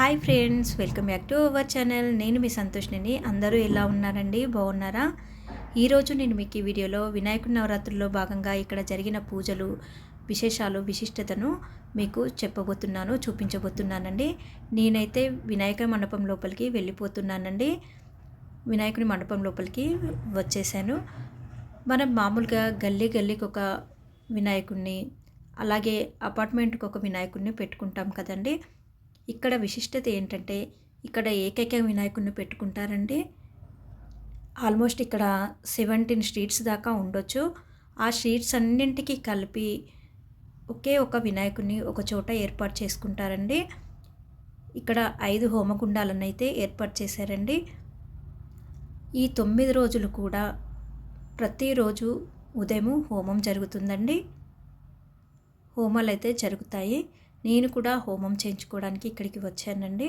Hi friends welcome back to our channel. నేను మీ సంతోష్ని అందరూ ఎలా ఉన్నారండి? బాగున్నారా? ఈరోజు నేను మీకు ఈ వీడియోలో వినాయకుడి నవరాత్రుల్లో భాగంగా ఇక్కడ జరిగిన పూజలు విశేషాలు విశిష్టతను మీకు చెప్పబోతున్నాను చూపించబోతున్నానండి. నేనైతే వినాయక మండపం లోపలికి వెళ్ళిపోతున్నానండి. వినాయకుని మండపం లోపలికి వచ్చేసాను. మనం మామూలుగా గల్లీ గల్లీకి ఒక వినాయకుడిని అలాగే అపార్ట్మెంట్కి ఒక వినాయకుడిని పెట్టుకుంటాం కదండి. ఇక్కడ విశిష్టత ఏంటంటే ఇక్కడ ఏకైక వినాయకుడిని పెట్టుకుంటారండి ఆల్మోస్ట్ ఇక్కడ సెవెంటీన్ స్ట్రీట్స్ దాకా ఉండొచ్చు. ఆ స్ట్రీట్స్ అన్నింటికి కలిపి ఒకే ఒక వినాయకుడిని ఒక చోట ఏర్పాటు చేసుకుంటారండి. ఇక్కడ ఐదు హోమగుండాలను అయితే ఏర్పాటు చేశారండి. ఈ తొమ్మిది రోజులు కూడా ప్రతిరోజు ఉదయం హోమం జరుగుతుందండి. హోమాలు అయితే జరుగుతాయి. నేను కూడా హోమం చేయించుకోవడానికి ఇక్కడికి వచ్చానండి.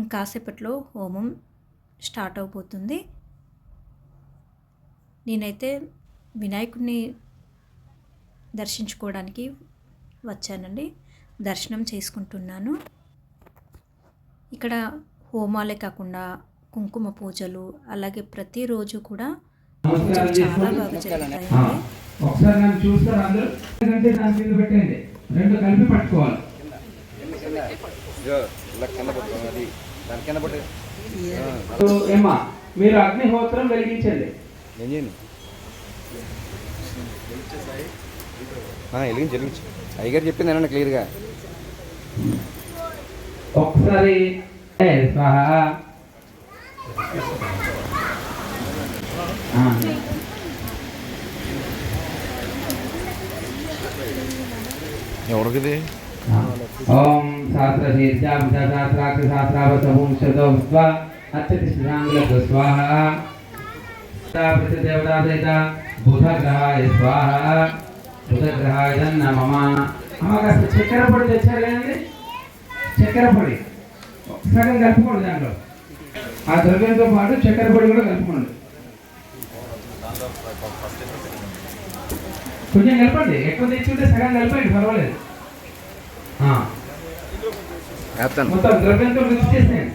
ఇంకాసేపట్లో హోమం స్టార్ట్ అవబోతుంది. నేనైతే వినాయకుడిని దర్శించుకోవడానికి వచ్చానండి. దర్శనం చేసుకుంటున్నాను. ఇక్కడ హోమాలే కాకుండా కుంకుమ పూజలు అలాగే ప్రతిరోజు కూడా పూజలు చాలా బాగా జరుగుతాయండి. రెండు కలిపి పట్టుకోవాలి. ఏమ్మా మీరు అగ్నిహోత్రం వెలిగించండి. వెలిగించి వెలిగించి. అయ్యగారు చెప్పింది అనండి క్లియర్గా. ఒకసారి స్వాహ. ఎవరికిది? ఓం శాస్త్రశీర్షాం సహస్రాక్ష సహస్రావసభూం శతౌ స్వ అచ్చతిష్టాంగులకు స్వాహ. దేవతా సహిత బుధగ్రహాయ స్వాహ. బుధగ్రహాయ నమమ అమ్మ కాస్త చక్కెర పొడి తెచ్చారు కదండి? చక్కెర పొడి. సగం కలుపుకోండి దాంట్లో. ఆ ద్రవ్యంతో పాటు చక్కెర పొడి కూడా కలుపుకోండి. కొంచెం కలపండి. ఎక్కువ తెచ్చుంటే సగం కలపండి పర్వాలేదు. మొత్తం ద్రవ్యంతో మిక్స్ చేసేయండి.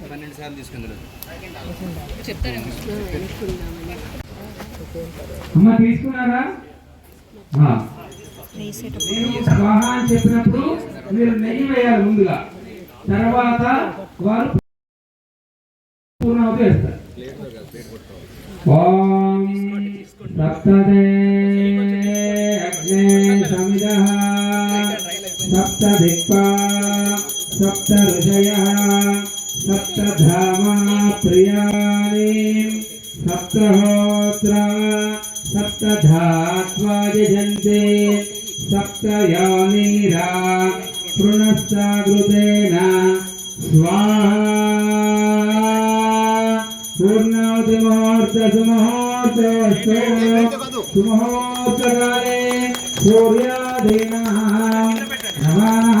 ప్రసాదం తీసుకుంది అమ్మ తీసుకున్నారా? నేను అని చెప్పినప్పుడు మీరు నెయ్యి వేయాలి ముందుగా. తర్వాత వారు పూర్ణావతి వేస్తారు. ఓం సప్తదే సప్త దిక్పా సప్త ఋషయ सप्तधामा प्रियाणीं सप्तहोत्रा सप्तधात्वा यजन्ते सप्तयानीरा स्वाहा। पूर्णावति मुहूर्त नमः।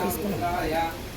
తీసుకున్నాం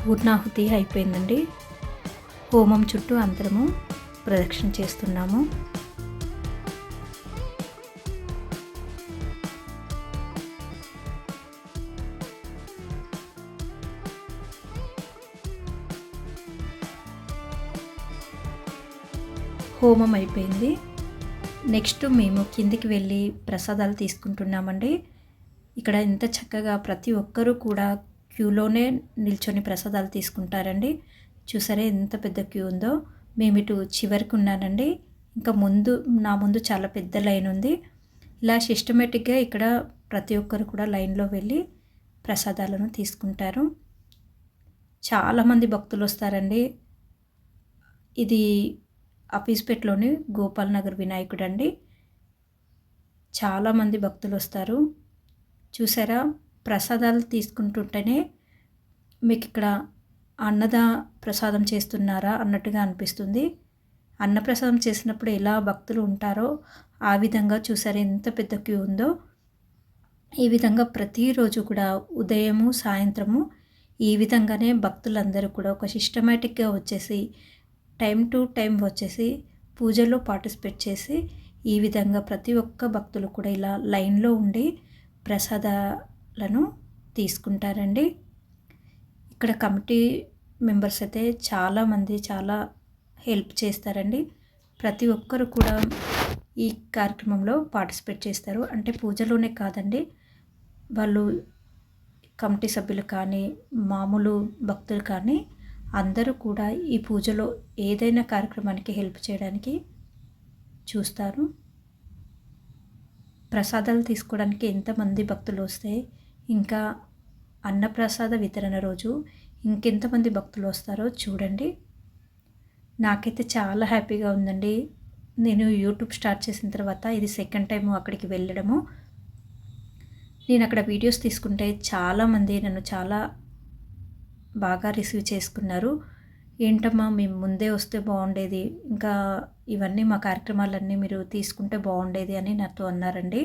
పూర్ణాహుతి అయిపోయిందండి. హోమం చుట్టూ అందరము ప్రదక్షిణ చేస్తున్నాము. హోమం అయిపోయింది. నెక్స్ట్ మేము కిందికి వెళ్ళి ప్రసాదాలు తీసుకుంటున్నామండి. ఇక్కడ ఎంత చక్కగా ప్రతి ఒక్కరూ కూడా క్యూలోనే నిల్చొని ప్రసాదాలు తీసుకుంటారండి. చూసారా ఎంత పెద్ద క్యూ ఉందో? మేము ఇటు చివరికి ఉన్నానండి. ఇంకా ముందు నా ముందు చాలా పెద్ద లైన్ ఉంది. ఇలా సిస్టమేటిక్గా ఇక్కడ ప్రతి ఒక్కరు కూడా లైన్లో వెళ్ళి ప్రసాదాలను తీసుకుంటారు. చాలామంది భక్తులు వస్తారండి. ఇది అఫీస్పేట్లోని గోపాల్ నగర్ వినాయకుడు అండి చాలామంది భక్తులు వస్తారు. చూసారా? ప్రసాదాలు తీసుకుంటుంటేనే మీకు ఇక్కడ అన్నద ప్రసాదం చేస్తున్నారా అన్నట్టుగా అనిపిస్తుంది. అన్నప్రసాదం చేసినప్పుడు ఎలా భక్తులు ఉంటారో ఆ విధంగా చూసారు. ఎంత పెద్ద క్యూ ఉందో ఈ విధంగా ప్రతిరోజు కూడా ఉదయము సాయంత్రము ఈ విధంగానే భక్తులందరూ కూడా ఒక సిస్టమేటిక్గా వచ్చేసి టైం టు టైం వచ్చేసి పూజలో పార్టిసిపేట్ చేసి ఈ విధంగా ప్రతి ఒక్క భక్తులు కూడా ఇలా లైన్లో ఉండి ప్రసాదాలను తీసుకుంటారండి. ఇక్కడ కమిటీ మెంబర్స్ అయితే చాలామంది చాలా హెల్ప్ చేస్తారండి. ప్రతి ఒక్కరు కూడా ఈ కార్యక్రమంలో పార్టిసిపేట్ చేస్తారు. అంటే పూజలోనే కాదండి వాళ్ళు కమిటీ సభ్యులు కానీ మామూలు భక్తులు కానీ అందరూ కూడా ఈ పూజలో ఏదైనా కార్యక్రమానికి హెల్ప్ చేయడానికి చూస్తారు. ప్రసాదాలు తీసుకోవడానికి ఎంతమంది భక్తులు వస్తే ఇంకా అన్నప్రసాద వితరణ రోజు ఇంకెంతమంది భక్తులు వస్తారో చూడండి. నాకైతే చాలా హ్యాపీగా ఉందండి. నేను యూట్యూబ్ స్టార్ట్ చేసిన తర్వాత ఇది సెకండ్ టైం అక్కడికి వెళ్ళడము. నేను అక్కడ వీడియోస్ తీసుకుంటే చాలామంది నన్ను చాలా బాగా రిసీవ్ చేసుకున్నారు. ఏంటమ్మా మేము ముందే వస్తే బాగుండేది ఇంకా ఇవన్నీ మా కార్యక్రమాలన్నీ మీరు తీసుకుంటే బాగుండేది అని నాతో అన్నారండి.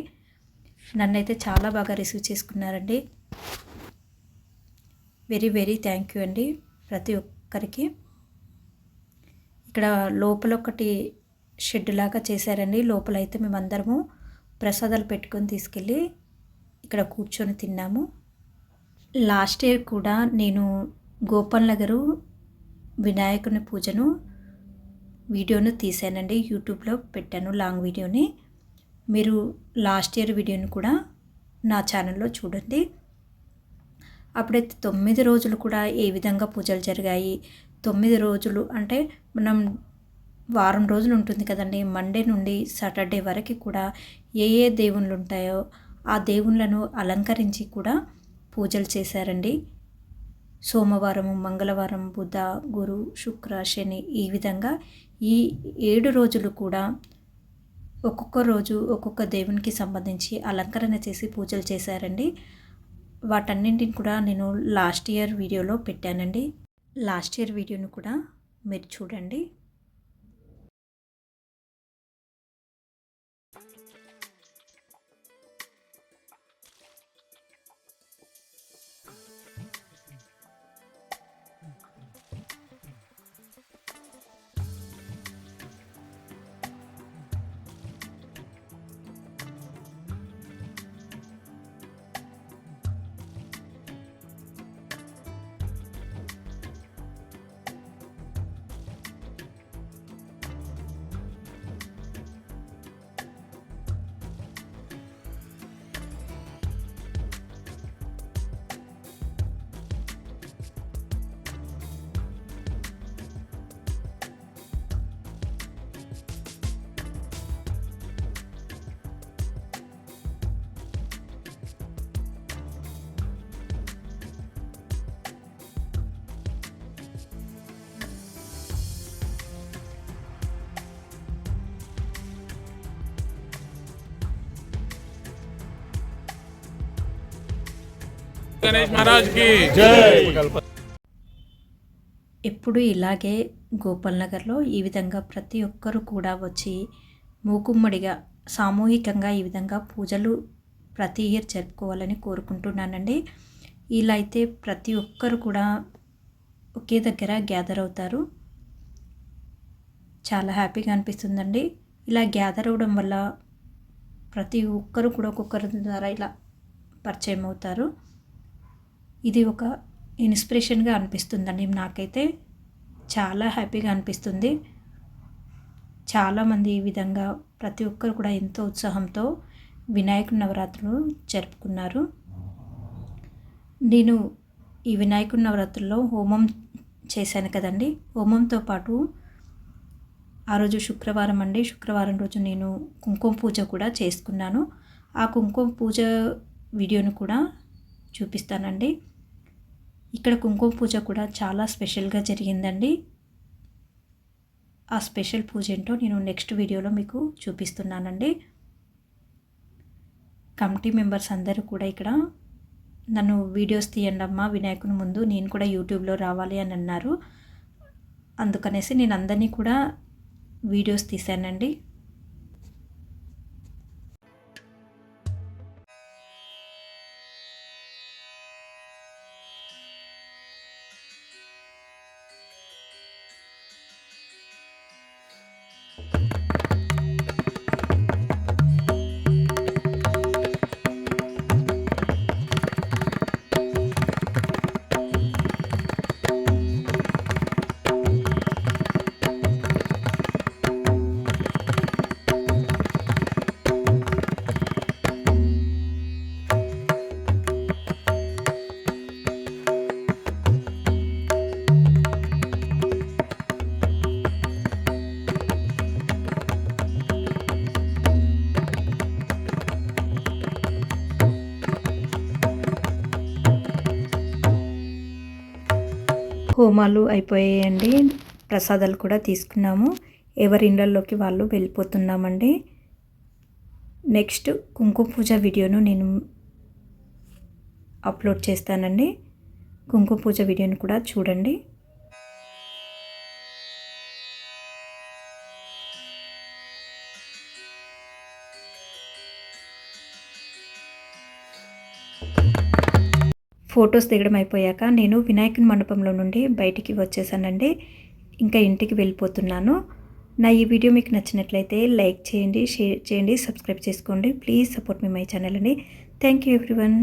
నన్నైతే చాలా బాగా రిసీవ్ చేసుకున్నారండి. వెరీ వెరీ థ్యాంక్ యూ అండి ప్రతి ఒక్కరికి. ఇక్కడ లోపల ఒకటి షెడ్ లాగా చేశారండి. లోపల అయితే మేమందరము ప్రసాదాలు పెట్టుకొని తీసుకెళ్ళి ఇక్కడ కూర్చొని తిన్నాము. లాస్ట్ ఇయర్ కూడా నేను గోపాల్ నగరు వినాయకుని పూజను వీడియోను తీశానండి. యూట్యూబ్లో పెట్టాను లాంగ్ వీడియోని. మీరు లాస్ట్ ఇయర్ వీడియోని కూడా నా ఛానల్లో చూడండి. అప్పుడైతే తొమ్మిది రోజులు కూడా ఏ విధంగా పూజలు జరిగాయి? తొమ్మిది రోజులు అంటే మనం వారం రోజులు ఉంటుంది కదండి. మండే నుండి సాటర్డే వరకు కూడా ఏ ఏ దేవుళ్ళు ఉంటాయో ఆ దేవుళ్ళను అలంకరించి కూడా పూజలు చేశారండి. సోమవారం మంగళవారం బుధ గురు శుక్ర శని ఈ విధంగా ఈ ఏడు రోజులు కూడా ఒక్కొక్క రోజు ఒక్కొక్క దేవునికి సంబంధించి అలంకరణ చేసి పూజలు చేశారండి. వాటన్నింటిని కూడా నేను లాస్ట్ ఇయర్ వీడియోలో పెట్టానండి. లాస్ట్ ఇయర్ వీడియోను కూడా మీరు చూడండి. గణేష్ ఎప్పుడు ఇలాగే గోపాల్ నగర్లో ఈ విధంగా ప్రతి ఒక్కరు కూడా వచ్చి మూకుమ్మడిగా సామూహికంగా ఈ విధంగా పూజలు ప్రతి ఇయర్ జరుపుకోవాలని కోరుకుంటున్నానండి. ఇలా అయితే ప్రతి ఒక్కరు కూడా ఒకే దగ్గర గ్యాదర్ అవుతారు. చాలా హ్యాపీగా అనిపిస్తుందండి. ఇలా గ్యాదర్ అవ్వడం వల్ల ప్రతి ఒక్కరు కూడా ఒక్కొక్కరి ద్వారా ఇలా పరిచయం అవుతారు. ఇది ఒక ఇన్స్పిరేషన్గా అనిపిస్తుందండి. నాకైతే చాలా హ్యాపీగా అనిపిస్తుంది. చాలామంది ఈ విధంగా ప్రతి ఒక్కరు కూడా ఎంతో ఉత్సాహంతో వినాయకుడి నవరాత్రులు జరుపుకున్నారు. నేను ఈ వినాయకుడి నవరాత్రుల్లో హోమం చేశాను కదండి. హోమంతో పాటు ఆ రోజు శుక్రవారం అండి. శుక్రవారం రోజు నేను కుంకుమ పూజ కూడా చేసుకున్నాను. ఆ కుంకుమ పూజ వీడియోను కూడా చూపిస్తానండి. ఇక్కడ కుంకుమ పూజ కూడా చాలా స్పెషల్గా జరిగిందండి. ఆ స్పెషల్ పూజ ఏంటో నేను నెక్స్ట్ వీడియోలో మీకు చూపిస్తున్నానండి. కమిటీ మెంబర్స్ అందరూ కూడా ఇక్కడ నన్ను వీడియోస్ తీయండి అమ్మా వినాయకుని ముందు నేను కూడా యూట్యూబ్లో రావాలి అని అన్నారు. అందుకనేసి నేను అందరినీ కూడా వీడియోస్ తీశానండి. హోమాలు అయిపోయాయండి. ప్రసాదాలు కూడా తీసుకున్నాము. ఎవరి ఇళ్ళల్లోకి వాళ్ళు వెళ్ళిపోతున్నామండి. నెక్స్ట్ కుంకుమ పూజ వీడియోను నేను అప్లోడ్ చేస్తానండి. కుంకుమ పూజ వీడియోను కూడా చూడండి. ఫొటోస్ దిగడం అయిపోయాక నేను వినాయకుని మండపంలో నుండి బయటికి వచ్చేసానండి. ఇంకా ఇంటికి వెళ్ళిపోతున్నాను. నా ఈ వీడియో మీకు నచ్చినట్లయితే లైక్ చేయండి షేర్ చేయండి సబ్స్క్రైబ్ చేసుకోండి. Please support me my channel అండి. Thank you everyone.